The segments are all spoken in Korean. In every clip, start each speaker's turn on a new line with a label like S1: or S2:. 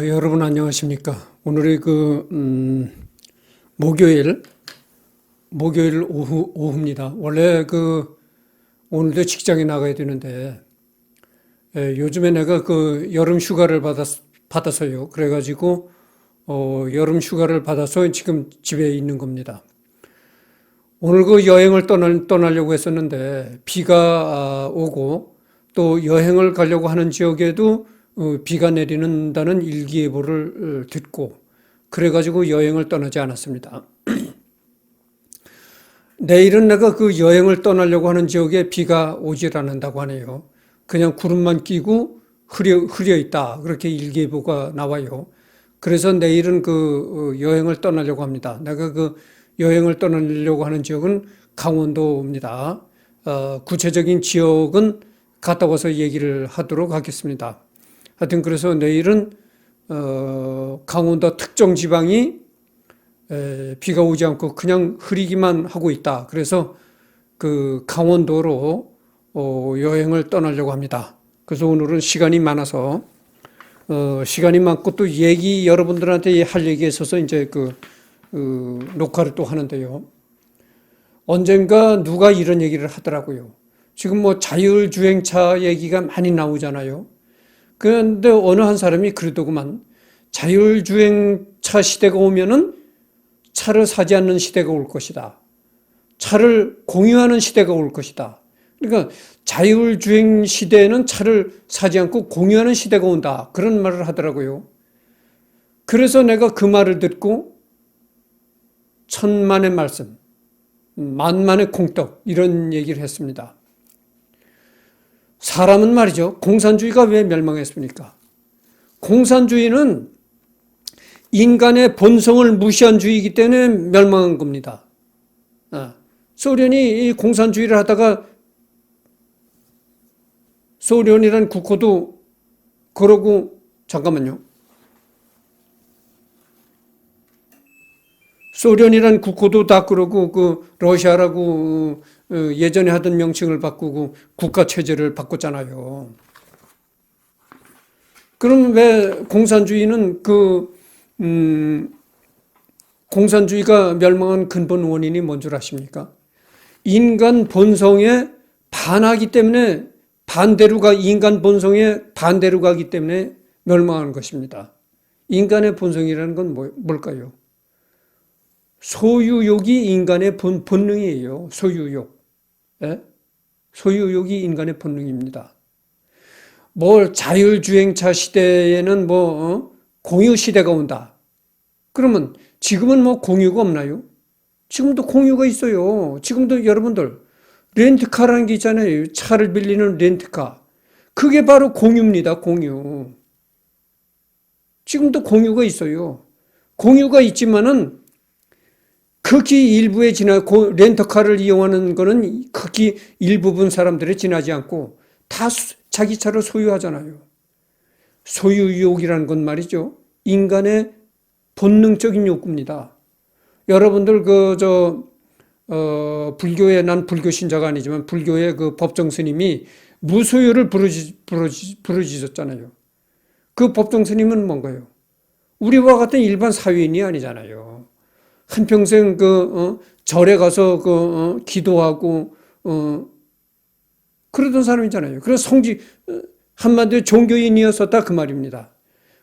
S1: 어, 여러분 안녕하십니까? 오늘이 그 음, 목요일 목요일 오후 오후입니다. 원래 그 오늘도 직장에 나가야 되는데 예, 요즘에 내가 그 여름 휴가를 받았 받아서요. 그래가지고 어, 여름 휴가를 받아서 지금 집에 있는 겁니다. 오늘 그 여행을 떠날, 떠나려고 했었는데 비가 아, 오고 또 여행을 가려고 하는 지역에도 어, 비가 내리는다는 일기예보를 어, 듣고 그래가지고 여행을 떠나지 않았습니다. 내일은 내가 그 여행을 떠나려고 하는 지역에 비가 오질 않는다고 하네요. 그냥 구름만 끼고 흐려, 흐려 있다. 그렇게 일기예보가 나와요. 그래서 내일은 그 어, 여행을 떠나려고 합니다. 내가 그 여행을 떠나려고 하는 지역은 강원도입니다. 어, 구체적인 지역은 갔다 와서 얘기를 하도록 하겠습니다. 하여튼 그래서 내일은 어, 강원도 특정 지방이 에, 비가 오지 않고 그냥 흐리기만 하고 있다. 그래서 그 강원도로 어, 여행을 떠나려고 합니다. 그래서 오늘은 시간이 많아서 어, 시간이 많고 또 얘기 여러분들한테 할 얘기에 있어서 이제 그, 그 녹화를 또 하는데요. 언젠가 누가 이런 얘기를 하더라고요. 지금 뭐 자율주행차 얘기가 많이 나오잖아요. 그런데 어느 한 사람이 그러더구만 자율주행차 시대가 오면은 차를 사지 않는 시대가 올 것이다. 차를 공유하는 시대가 올 것이다. 그러니까 자율주행 시대에는 차를 사지 않고 공유하는 시대가 온다. 그런 말을 하더라고요. 그래서 내가 그 말을 듣고 천만의 말씀, 만만의 공떡 이런 얘기를 했습니다. 사람은 말이죠. 공산주의가 왜 멸망했습니까? 공산주의는 인간의 본성을 무시한 주의이기 때문에 멸망한 겁니다. 아, 소련이 이 공산주의를 하다가 소련이란 국호도 그러고 잠깐만요. 소련이란 국호도 다 그러고 그 러시아라고 어, 예전에 하던 명칭을 바꾸고 국가 체제를 바꿨잖아요. 그럼 왜 공산주의는 그 음, 공산주의가 멸망한 근본 원인이 뭔 줄 아십니까? 인간 본성에 반하기 때문에 반대로 가 인간 본성에 반대로 가기 때문에 멸망하는 것입니다. 인간의 본성이라는 건 뭐, 뭘까요? 소유욕이 인간의 본, 본능이에요. 소유욕. 예? 소유욕이 인간의 본능입니다. 뭘 자율주행차 시대에는 뭐 어? 공유 시대가 온다. 그러면 지금은 뭐 공유가 없나요? 지금도 공유가 있어요. 지금도 여러분들 렌트카라는 게 있잖아요. 차를 빌리는 렌트카. 그게 바로 공유입니다. 공유. 지금도 공유가 있어요. 공유가 있지만은 극히 일부에 지나 렌터카를 이용하는 거는 극히 일부분 사람들에 지나지 않고 다 자기 차를 소유하잖아요. 소유욕이라는 건 말이죠. 인간의 본능적인 욕구입니다. 여러분들 그 저 어, 불교에 난 불교 신자가 아니지만 불교의 그 법정 스님이 무소유를 부르지, 부르지, 부르짖었잖아요. 그 법정 스님은 뭔가요? 우리와 같은 일반 사회인이 아니잖아요. 한평생 그, 어, 절에 가서 그, 어, 기도하고, 어, 그러던 사람이잖아요. 그래서 성지, 어, 한마디로 종교인이었었다 그 말입니다.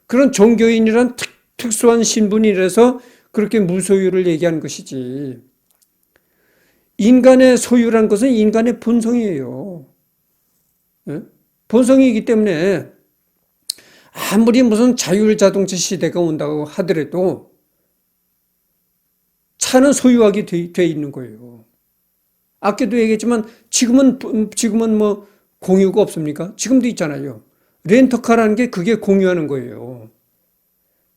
S1: 그런 종교인이란 특, 특수한 신분이라서 그렇게 무소유를 얘기하는 것이지. 인간의 소유란 것은 인간의 본성이에요. 네? 본성이기 때문에 아무리 무슨 자율자동차 시대가 온다고 하더라도 차는 소유하게 돼, 돼 있는 거예요. 아까도 얘기했지만 지금은 지금은 뭐 공유가 없습니까? 지금도 있잖아요. 렌터카라는 게 그게 공유하는 거예요.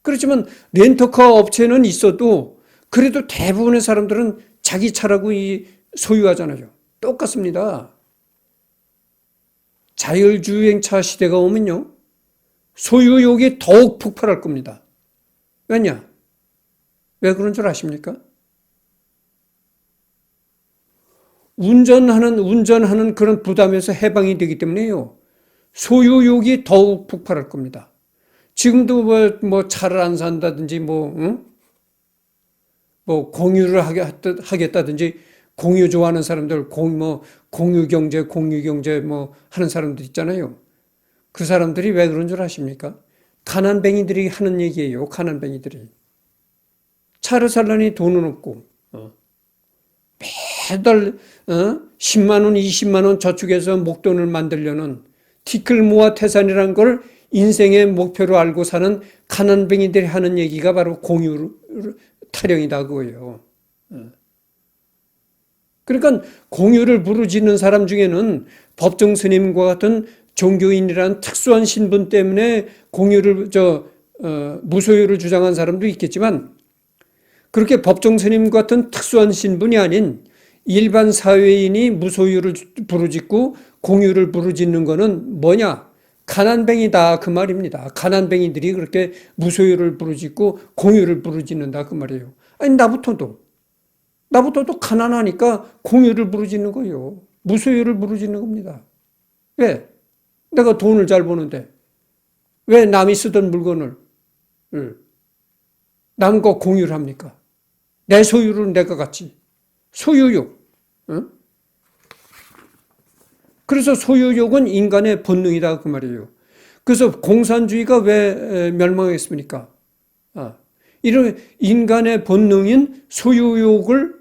S1: 그렇지만 렌터카 업체는 있어도 그래도 대부분의 사람들은 자기 차라고 이 소유하잖아요. 똑같습니다. 자율주행차 시대가 오면요. 소유욕이 더욱 폭발할 겁니다. 왜냐? 왜 그런 줄 아십니까? 운전하는, 운전하는 그런 부담에서 해방이 되기 때문에요. 소유욕이 더욱 폭발할 겁니다. 지금도 뭐, 뭐 차를 안 산다든지 뭐, 응? 뭐 공유를 하겠- 하겠다든지 공유 좋아하는 사람들, 공, 뭐, 공유 경제, 공유 경제 뭐 하는 사람들 있잖아요. 그 사람들이 왜 그런 줄 아십니까? 가난뱅이들이 하는 얘기예요. 가난뱅이들이. 차를 살려니 돈은 없고, 어. 매달, 어? 10만 원, 20만 원 저축해서 목돈을 만들려는 티끌 모아 태산이라는 걸 인생의 목표로 알고 사는 가난뱅이들이 하는 얘기가 바로 공유 타령이다 그거예요. 어. 그러니까 공유를 부르짖는 사람 중에는 법정 스님과 같은 종교인이라는 특수한 신분 때문에 공유를 저 어, 무소유를 주장한 사람도 있겠지만 그렇게 법정 스님 같은 특수한 신분이 아닌 일반 사회인이 무소유를 부르짖고 공유를 부르짖는 거는 뭐냐? 가난뱅이다 그 말입니다. 가난뱅이들이 그렇게 무소유를 부르짖고 공유를 부르짖는다 그 말이에요. 아니 나부터도 나부터도 가난하니까 공유를 부르짖는 거예요. 무소유를 부르짖는 겁니다. 왜? 내가 돈을 잘 버는데 왜 남이 쓰던 물건을 남과 공유를 합니까? 내 소유를 내가 갖지. 소유욕. 응? 그래서 소유욕은 인간의 본능이다 그 말이에요. 그래서 공산주의가 왜 멸망했습니까? 아, 이런 인간의 본능인 소유욕을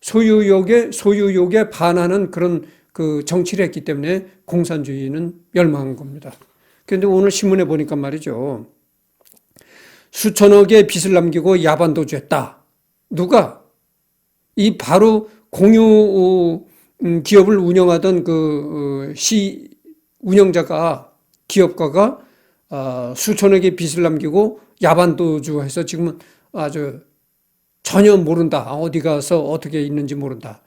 S1: 소유욕에 소유욕에 반하는 그런 그 정치를 했기 때문에 공산주의는 멸망한 겁니다. 그런데 오늘 신문에 보니까 말이죠. 수천억의 빚을 남기고 야반도주했다. 누가? 이 바로 공유 음, 기업을 운영하던 그 어, 시 운영자가 기업가가 아, 수천억의 빚을 남기고 야반도주해서 지금은 아주 전혀 모른다. 어디 가서 어떻게 있는지 모른다.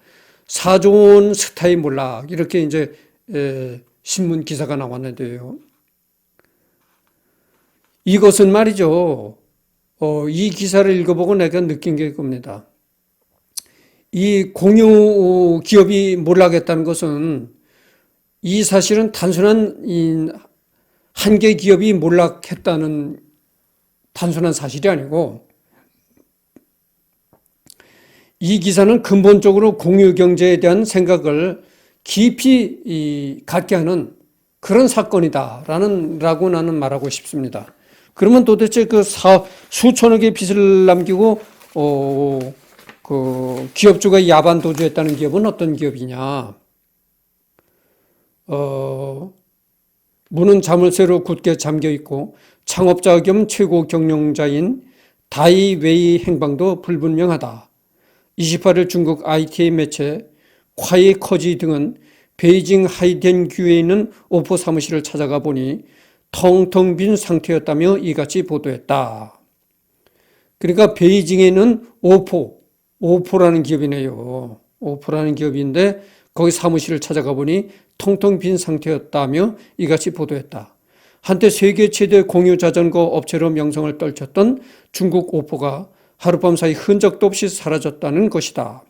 S1: 사조원 스타일 몰라. 이렇게 이제 신문 기사가 나왔는데요. 이것은 말이죠. 어, 이 기사를 읽어보고 내가 느낀 게 겁니다. 이 공유 기업이 몰락했다는 것은 이 사실은 단순한 한 개 기업이 몰락했다는 단순한 사실이 아니고 이 기사는 근본적으로 공유 경제에 대한 생각을 깊이 갖게 하는 그런 사건이다라는 라고 나는 말하고 싶습니다. 그러면 도대체 그 사, 수천억의 빚을 남기고 어, 그 기업주가 야반 도주했다는 기업은 어떤 기업이냐? 어, 문은 자물쇠로 굳게 잠겨 있고 창업자 겸 최고 경영자인 다이웨이 행방도 불분명하다. 28일 중국 IT 매체 콰이 커지 등은 베이징 하이덴규에 있는 오포 사무실을 찾아가 보니 텅텅 빈 상태였다며 이같이 보도했다. 그러니까 베이징에는 오포, 오포라는 기업이네요. 오포라는 기업인데 거기 사무실을 찾아가 보니 텅텅 빈 상태였다며 이같이 보도했다. 한때 세계 최대 공유 자전거 업체로 명성을 떨쳤던 중국 오포가 하룻밤 사이 흔적도 없이 사라졌다는 것이다.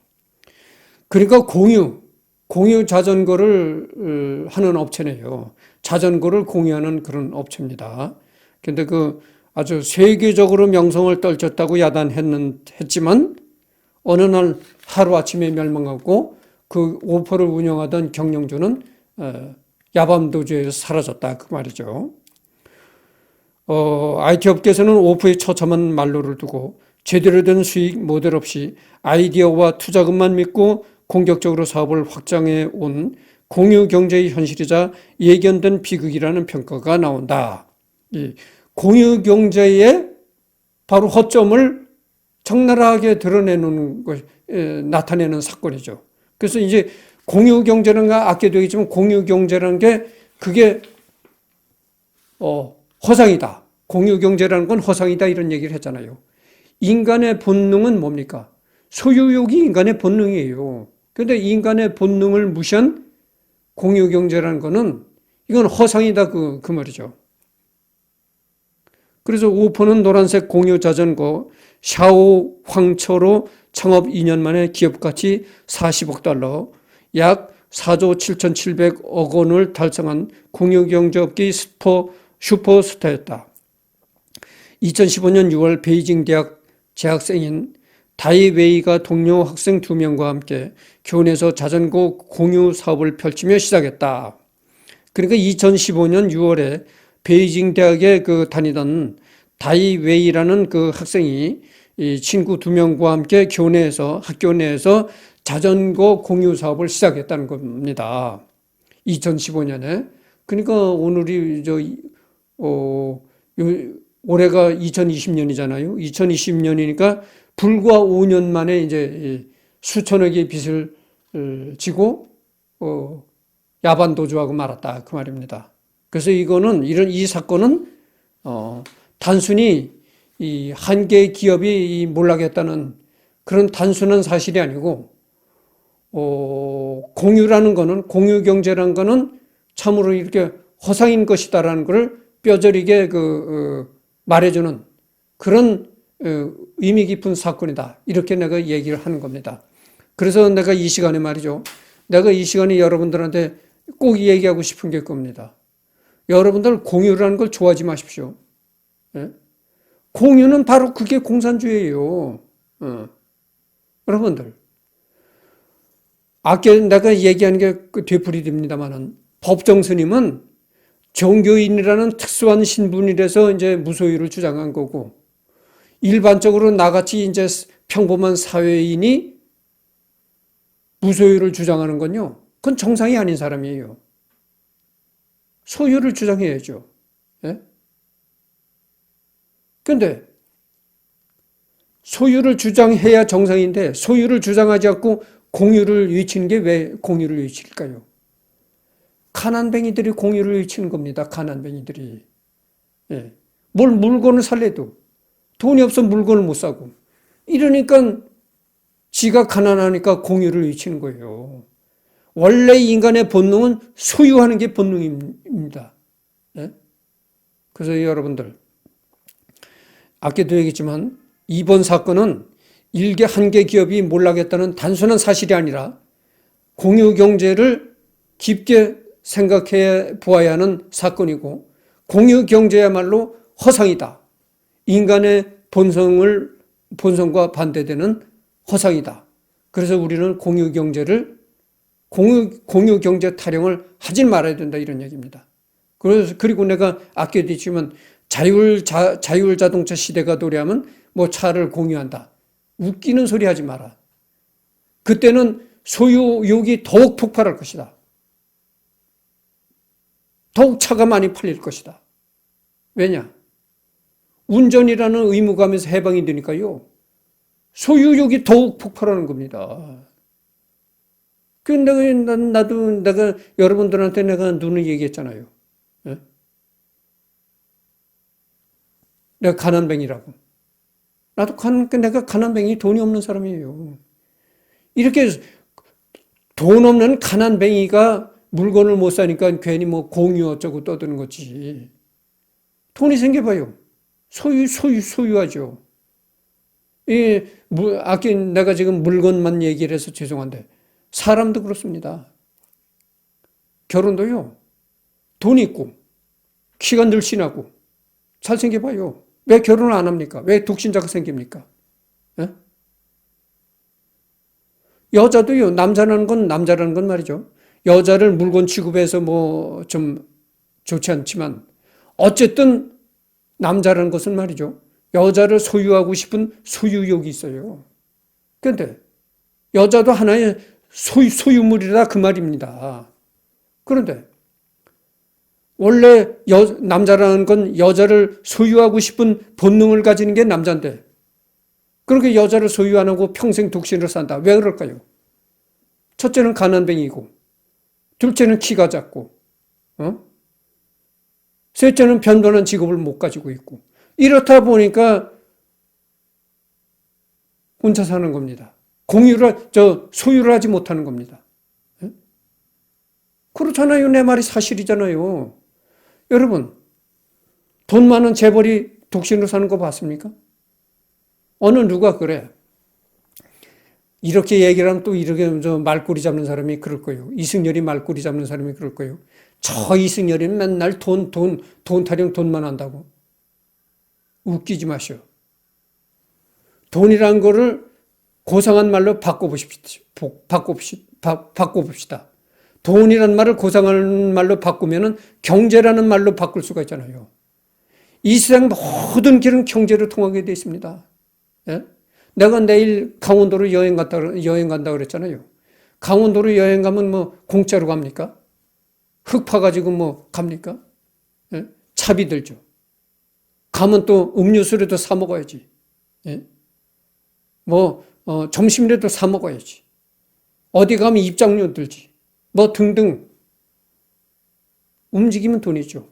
S1: 그러니까 공유, 공유 자전거를 하는 업체네요. 자전거를 공유하는 그런 업체입니다. 근데 그 아주 세계적으로 명성을 떨쳤다고 야단했지만 어느 날 하루아침에 멸망하고 그 오퍼를 운영하던 경영주는 어, 야밤도주에서 사라졌다 그 말이죠. 어, IT 업계에서는 오프의 처참한 말로를 두고 제대로 된 수익 모델 없이 아이디어와 투자금만 믿고 공격적으로 사업을 확장해 온 공유 경제의 현실이자 예견된 비극이라는 평가가 나온다. 이 공유 경제의 바로 허점을 적나라하게 드러내는 것, 에, 나타내는 사건이죠. 그래서 이제 공유 경제라는 거 아껴 되겠지만 공유 경제라는 게 그게 어, 허상이다. 공유 경제라는 건 허상이다 이런 얘기를 했잖아요. 인간의 본능은 뭡니까? 소유욕이 인간의 본능이에요. 그런데 인간의 본능을 무시한 공유 경제라는 거는 이건 허상이다 그, 그 말이죠. 그래서 오포는 노란색 공유 자전거 샤오 황초로 창업 2년 만에 기업 가치 40억 달러, 약 4조 7,700억 원을 달성한 공유경제업계 슈퍼, 슈퍼스타였다. 2015년 6월 베이징 대학 재학생인 다이웨이가 동료 학생 두 명과 함께 교내에서 자전거 공유 사업을 펼치며 시작했다. 그러니까 2015년 6월에 베이징 대학에 그 다니던 다이웨이라는 그 학생이 이 친구 두 명과 함께 교내에서 학교 내에서 자전거 공유 사업을 시작했다는 겁니다. 2015년에 그러니까 오늘이 저 어, 요, 올해가 2020년이잖아요. 2020년이니까 불과 5년 만에 이제 수천억의 빚을 어, 지고 어, 야반 도주하고 말았다 그 말입니다. 그래서 이거는 이런 이 사건은 어, 단순히 이 한 개의 기업이 몰락했다는 그런 단순한 사실이 아니고 어, 공유라는 거는 공유 경제라는 거는 참으로 이렇게 허상인 것이다라는 것을 뼈저리게 그 어, 말해주는 그런 어, 의미 깊은 사건이다. 이렇게 내가 얘기를 하는 겁니다. 그래서 내가 이 시간에 말이죠. 내가 이 시간에 여러분들한테 꼭 얘기하고 싶은 게 겁니다. 여러분들 공유라는 걸 좋아하지 마십시오. 예? 공유는 바로 그게 공산주의예요. 어. 여러분들. 아까 내가 얘기하는 게그 되풀이 됩니다만은 법정 스님은 종교인이라는 특수한 신분이라서 이제 무소유를 주장한 거고 일반적으로 나같이 이제 평범한 사회인이 무소유를 주장하는 건요. 그건 정상이 아닌 사람이에요. 소유를 주장해야죠. 예? 근데 소유를 주장해야 정상인데 소유를 주장하지 않고 공유를 외치는 게 왜 공유를 외칠까요? 가난뱅이들이 공유를 외치는 겁니다. 가난뱅이들이. 예. 뭘 물건을 살래도 돈이 없어 물건을 못 사고. 이러니까 지가 가난하니까 공유를 외치는 거예요. 원래 인간의 본능은 소유하는 게 본능입니다. 예? 그래서 여러분들, 아까도 얘기했지만 이번 사건은 일개 한 개 기업이 몰락했다는 단순한 사실이 아니라 공유 경제를 깊게 생각해 보아야 하는 사건이고 공유 경제야말로 허상이다. 인간의 본성을 본성과 반대되는 허상이다. 그래서 우리는 공유 경제를 공유, 공유 경제 타령을 하지 말아야 된다 이런 얘기입니다. 그래서 그리고 내가 아껴도 있지만 자율 자, 자율 자동차 시대가 도래하면 뭐 차를 공유한다. 웃기는 소리 하지 마라. 그때는 소유욕이 더욱 폭발할 것이다. 더욱 차가 많이 팔릴 것이다. 왜냐? 운전이라는 의무감에서 해방이 되니까요. 소유욕이 더욱 폭발하는 겁니다. 그 내가 나도 내가 여러분들한테 내가 눈을 얘기했잖아요. 예? 내가 가난뱅이라고. 나도 간, 내가 가난뱅이 돈이 없는 사람이에요. 이렇게 돈 없는 가난뱅이가 물건을 못 사니까 괜히 뭐 공유 어쩌고 떠드는 거지. 돈이 생겨봐요. 소유, 소유, 소유하죠. 이, 아까 내가 지금 물건만 얘기를 해서 죄송한데, 사람도 그렇습니다. 결혼도요, 돈 있고, 키가 늘씬하고, 잘생겨봐요. 왜 결혼을 안 합니까? 왜 독신자가 생깁니까? 에? 예? 여자도요, 남자라는 건 남자라는 건 말이죠. 여자를 물건 취급해서 뭐 좀 좋지 않지만, 어쨌든 남자라는 것은 말이죠. 여자를 소유하고 싶은 소유욕이 있어요. 그런데 여자도 하나의 소유, 소유물이라 그 말입니다. 그런데 원래 여, 남자라는 건 여자를 소유하고 싶은 본능을 가지는 게 남자인데 그렇게 여자를 소유 안 하고 평생 독신으로 산다. 왜 그럴까요? 첫째는 가난뱅이고 둘째는 키가 작고 어? 셋째는 변변한 직업을 못 가지고 있고 이렇다 보니까 혼자 사는 겁니다. 공유를 저 소유를 하지 못하는 겁니다. 예? 그렇잖아요. 내 말이 사실이잖아요. 여러분, 돈 많은 재벌이 독신으로 사는 거 봤습니까? 어느 누가 그래. 이렇게 얘기를 하면 또 이렇게 저 말꼬리 잡는 사람이 그럴 거예요. 이승열이 말꼬리 잡는 사람이 그럴 거예요. 저 이승열이 맨날 돈, 돈, 돈 타령 돈만 한다고. 웃기지 마시오. 돈이란 거를 고상한 말로 바꿔보십시오. 바꿔봅시다. 바꿔봅시다. 돈이란 말을 고상한 말로 바꾸면은 경제라는 말로 바꿀 수가 있잖아요. 이 세상 모든 길은 경제로 통하게 되어 있습니다. 예? 내가 내일 강원도로 여행 갔다, 여행 간다 그랬잖아요. 강원도로 여행 가면 뭐 공짜로 갑니까? 흙 파가지고 뭐 갑니까? 예? 차비 들죠. 가면 또 음료수라도 사 먹어야지. 예? 뭐, 어, 점심이라도 사 먹어야지. 어디 가면 입장료 들지. 뭐 등등. 움직이면 돈이죠.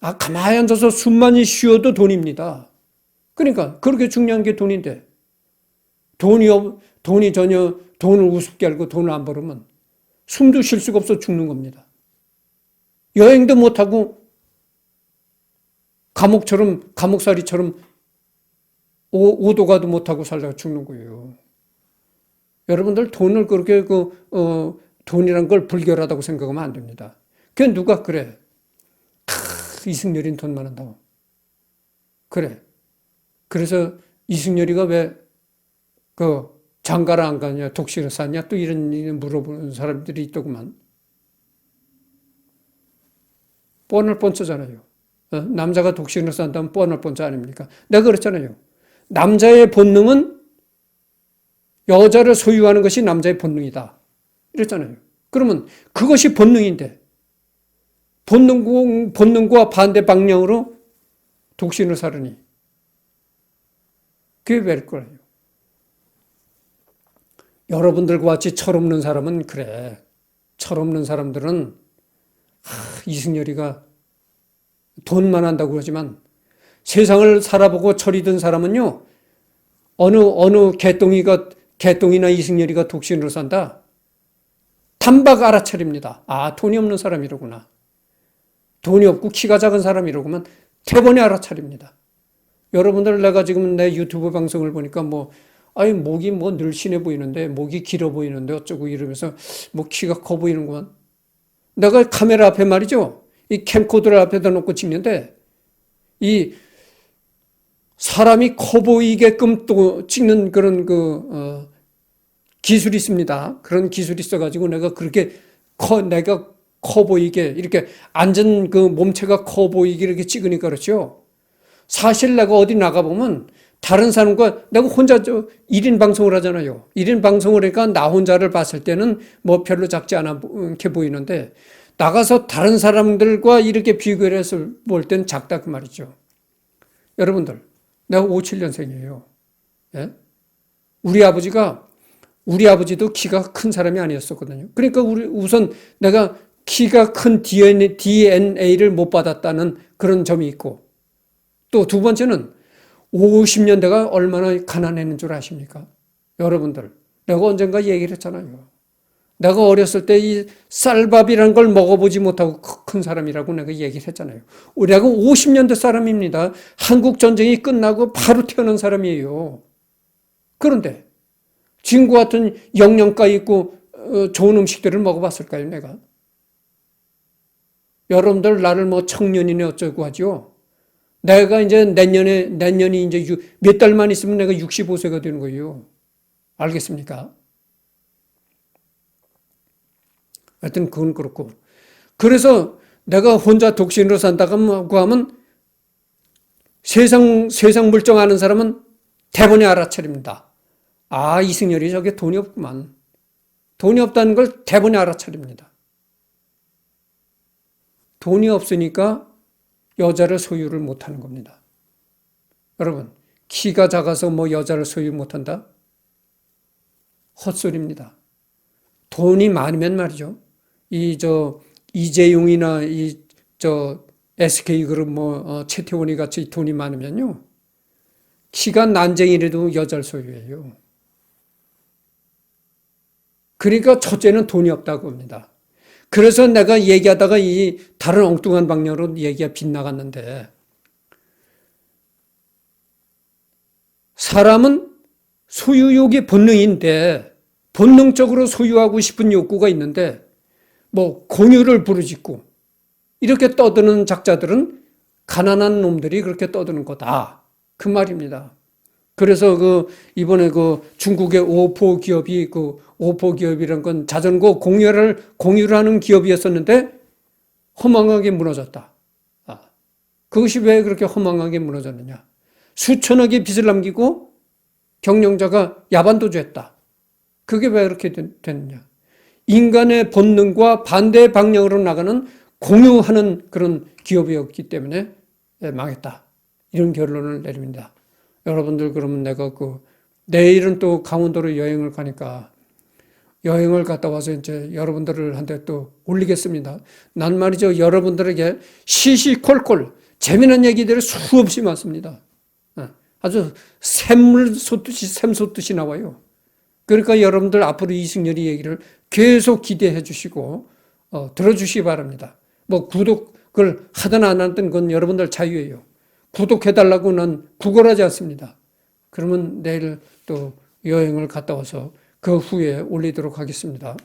S1: 아, 가만히 앉아서 숨만이 쉬어도 돈입니다. 그러니까, 그렇게 중요한 게 돈인데, 돈이, 없, 돈이 전혀 돈을 우습게 알고 돈을 안 벌으면 숨도 쉴 수가 없어 죽는 겁니다. 여행도 못하고, 감옥처럼, 감옥살이처럼 오, 오도 가도 못하고 살다가 죽는 거예요. 여러분들 돈을 그렇게 그, 어, 돈이란 걸 불결하다고 생각하면 안 됩니다. 그 누가 그래? 크, 이승열이는 돈 많은다고. 그래. 그래서 이승열이가 왜 그 장가를 안 가냐, 독실을 쌌냐, 또 이런 일 물어보는 사람들이 있더구만. 뻔할 뻔쩌잖아요. 어? 남자가 독신을 산다면 뻔할 뻔쩌 아닙니까? 내가 그랬잖아요. 남자의 본능은 여자를 소유하는 것이 남자의 본능이다. 이랬잖아요. 그러면 그것이 본능인데 본능, 본능과 반대 방향으로 독신을 살으니 그게 왜일 거예요. 여러분들과 같이 철없는 사람은 그래. 철없는 사람들은 아, 이승열이가 돈만 한다고 그러지만 세상을 살아보고 철이 든 사람은요, 어느, 어느 개똥이가, 개똥이나 이승열이가 독신으로 산다? 단박 알아차립니다. 아, 돈이 없는 사람이로구나. 돈이 없고 키가 작은 사람이로구만. 대번에 알아차립니다. 여러분들 내가 지금 내 유튜브 방송을 보니까 뭐, 아니, 목이 뭐 늘씬해 보이는데, 목이 길어 보이는데, 어쩌고 이러면서, 뭐 키가 커 보이는구만. 내가 카메라 앞에 말이죠. 이 캠코더를 앞에다 놓고 찍는데, 이 사람이 커 보이게끔 또 찍는 그런 그, 어, 기술이 있습니다. 그런 기술이 있어가지고 내가 그렇게 커, 내가 커 보이게, 이렇게 앉은 그 몸체가 커 보이게 이렇게 찍으니까 그렇죠. 사실 내가 어디 나가 보면 다른 사람과 내가 혼자 저 1인 방송을 하잖아요. 1인 방송을 하니까 나 혼자를 봤을 때는 뭐 별로 작지 않게 보이는데 나가서 다른 사람들과 이렇게 비교를 해서 볼땐 작다 그 말이죠. 여러분들, 내가 57년생이에요. 예? 우리 아버지가 우리 아버지도 키가 큰 사람이 아니었었거든요. 그러니까 우리 우선 내가 키가 큰 DNA를 못 받았다는 그런 점이 있고 또 두 번째는 50년대가 얼마나 가난했는 줄 아십니까? 여러분들, 내가 언젠가 얘기를 했잖아요. 내가 어렸을 때 이 쌀밥이라는 걸 먹어보지 못하고 큰 사람이라고 내가 얘기를 했잖아요. 내가 50년대 사람입니다. 한국 전쟁이 끝나고 바로 태어난 사람이에요. 그런데 지금과 같은 영양가 있고 어, 좋은 음식들을 먹어봤을까요, 내가? 여러분들 나를 뭐 청년이네 어쩌고 하죠. 내가 이제 내년에 내년이 이제 몇 달만 있으면 내가 65세가 되는 거예요. 알겠습니까? 하여튼 그건 그렇고. 그래서 내가 혼자 독신으로 산다고 하면 세상, 세상 물정 아는 사람은 대본에 알아차립니다. 아, 이승열이 저게 돈이 없구만. 돈이 없다는 걸 대본에 알아차립니다. 돈이 없으니까 여자를 소유를 못하는 겁니다. 여러분, 키가 작아서 뭐 여자를 소유 못한다? 헛소리입니다. 돈이 많으면 말이죠. 이 저 이재용이나 이 저 SK 그룹 뭐 어, 최태원이 같이 돈이 많으면요 키가 난쟁이라도 여자를 소유해요. 그러니까 첫째는 돈이 없다고 합니다. 그래서 내가 얘기하다가 이 다른 엉뚱한 방향으로 얘기가 빗나갔는데 사람은 소유욕이 본능인데 본능적으로 소유하고 싶은 욕구가 있는데 뭐 공유를 부르짖고 이렇게 떠드는 작자들은 가난한 놈들이 그렇게 떠드는 거다. 그 말입니다. 그래서 그 이번에 그 중국의 오포 기업이 그 오포 기업이란 건 자전거 공유를 공유를 하는 기업이었었는데 허망하게 무너졌다. 아, 그것이 왜 그렇게 허망하게 무너졌느냐? 수천억의 빚을 남기고 경영자가 야반도주했다. 그게 왜 그렇게 된- 됐느냐? 인간의 본능과 반대 방향으로 나가는 공유하는 그런 기업이었기 때문에 예, 망했다. 이런 결론을 내립니다. 여러분들 그러면 내가 그 내일은 또 강원도로 여행을 가니까 여행을 갔다 와서 이제 여러분들을 한테 또 올리겠습니다. 난 말이죠. 여러분들에게 시시콜콜 재미난 얘기들이 수없이 많습니다. 예, 아주 샘물 솟듯이 샘 솟듯이 나와요. 그러니까 여러분들 앞으로 이승열이 얘기를 계속 기대해 주시고 어, 들어주시기 바랍니다. 뭐 구독을 하든 안 하든 건 여러분들 자유예요. 구독해달라고 는 구걸하지 않습니다. 그러면 내일 또 여행을 갔다 와서 그 후에 올리도록 하겠습니다.